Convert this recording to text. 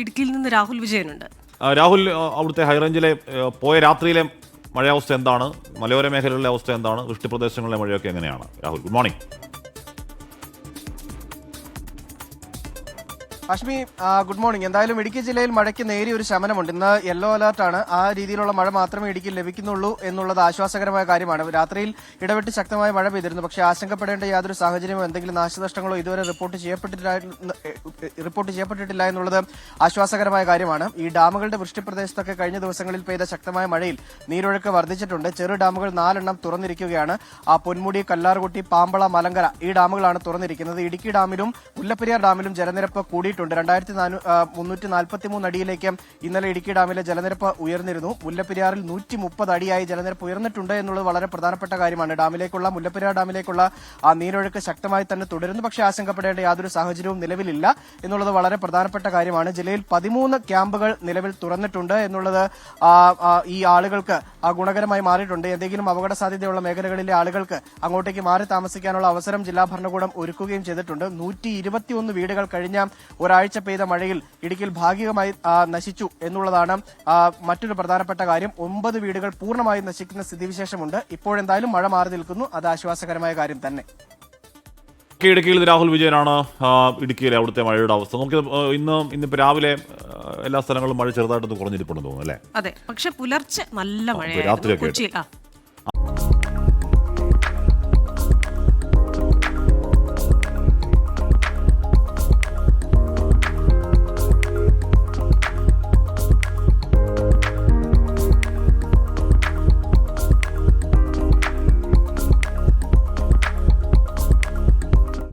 ഇടുക്കിയിൽ നിന്ന് രാഹുൽ വിജയനുണ്ട്. രാഹുൽ അവിടുത്തെ ഹൈറേഞ്ചിലെ പോയ രാത്രിയിലെ മഴയാവസ്ഥ എന്താണ്? മലയോര മേഖലകളിലെ അവസ്ഥ എന്താണ്? വൃഷ്ടിപ്രദേശങ്ങളിലെ മഴയൊക്കെ എങ്ങനെയാണ്? Rahul good morning. Ashmi good morning എന്തായാലും ഇടുക്കി ജില്ലയിൽ മഴയ്ക്ക് നേരിയ ഒരു ശമനമുണ്ട്. ഇന്ന് യെല്ലോ അലർട്ടാണ് ആ രീതിയിലുള്ള മഴ മാത്രമേ ഇടുക്കിയിൽ ലഭിക്കുന്നുള്ളൂ എന്നുള്ളത് ആശ്വാസകരമായ കാര്യമാണ്. രാത്രിയിൽ ഇടവിട്ട് ശക്തമായ മഴ പെയ്തിരുന്നു. പക്ഷേ ആശങ്കപ്പെടേണ്ട യാതൊരു സാഹചര്യമോ എന്തെങ്കിലും നാശനഷ്ടങ്ങളോ ഇതുവരെ റിപ്പോർട്ട് ചെയ്യപ്പെട്ടിട്ടില്ല റിപ്പോർട്ട് ചെയ്യപ്പെട്ടിട്ടില്ല എന്നുള്ളത് ആശ്വാസകരമായ കാര്യമാണ്. ഈ ഡാമുകളുടെ വൃഷ്ടിപ്രദേശത്തൊക്കെ കഴിഞ്ഞ ദിവസങ്ങളിൽ പെയ്ത ശക്തമായ മഴയിൽ നീരൊഴുക്ക് വർദ്ധിച്ചിട്ടുണ്ട്. ചെറു ഡാമുകൾ നാലെണ്ണം തുറന്നിരിക്കുകയാണ്. ആ പൊന്മുടി കല്ലാർകുട്ടി പാമ്പള മലങ്കര ഈ ഡാമുകളാണ് തുറന്നിരിക്കുന്നത്. ഇടുക്കി ഡാമിലും മുല്ലപ്പെരിയാർ ഡാമിലും ജലനിരപ്പ് കൂടിയിട്ടുണ്ട്. രണ്ടായിരത്തി മുന്നൂറ്റി നാൽപ്പത്തി മൂന്ന് അടിയിലേക്ക് ഇന്നലെ ഇടുക്കി ഡാമിലെ ജലനിരപ്പ് ഉയർന്നിരുന്നു. മുല്ലപ്പെരിയാറിൽ നൂറ്റി മുപ്പത് അടിയായി ജലനിരപ്പ് ഉയർന്നിട്ടുണ്ട് എന്നുള്ളത് വളരെ പ്രധാനപ്പെട്ട കാര്യമാണ്. ഡാമിലേക്കുള്ള മുല്ലപ്പെരിയാർ ഡാമിലേക്കുള്ള ആ നീരൊഴുക്ക് ശക്തമായി തന്നെ തുടരുന്നു. പക്ഷേ ആശങ്കപ്പെടേണ്ട യാതൊരു സാഹചര്യവും നിലവിലില്ല എന്നുള്ളത് വളരെ പ്രധാനപ്പെട്ട കാര്യമാണ്. ജില്ലയിൽ പതിമൂന്ന് ക്യാമ്പുകൾ നിലവിൽ തുറന്നിട്ടുണ്ട് എന്നുള്ളത് ഈ ആളുകൾക്ക് ഗുണകരമായി മാറിയിട്ടുണ്ട്. എന്തെങ്കിലും അപകട സാധ്യതയുള്ള മേഖലകളിലെ ആളുകൾക്ക് അങ്ങോട്ടേക്ക് മാറി താമസിക്കാനുള്ള അവസരം ജില്ലാ ഭരണകൂടം ഒരുക്കുകയും ചെയ്തിട്ടുണ്ട്. നൂറ്റി വീടുകൾ കഴിഞ്ഞ ഒരാഴ്ച പെയ്ത മഴയിൽ ഇടുക്കിയിൽ ഭാഗികമായി നശിച്ചു എന്നുള്ളതാണ് മറ്റൊരു പ്രധാനപ്പെട്ട കാര്യം. ഒമ്പത് വീടുകൾ പൂർണമായും നശിക്കുന്ന സ്ഥിതിവിശേഷമുണ്ട്. ഇപ്പോഴെന്തായാലും മഴ മാറി നിൽക്കുന്നു. അത് ആശ്വാസകരമായ കാര്യം തന്നെ. ഇടുക്കിയിൽ രാഹുൽ വിജയനാണ് ഇടുക്കിയിലെ അവിടുത്തെ മഴയുടെ അവസ്ഥ. നമുക്ക് ഇന്ന് ഇന്നിപ്പോ രാവിലെ എല്ലാ സ്ഥലങ്ങളിലും മഴ ചെറുതായിട്ടൊന്ന് കുറഞ്ഞിരിപ്പുണ്ടെന്ന് തോന്നുന്നു അല്ലേ? അതെ. പക്ഷെ പുലർച്ചെ നല്ല മഴ ആ.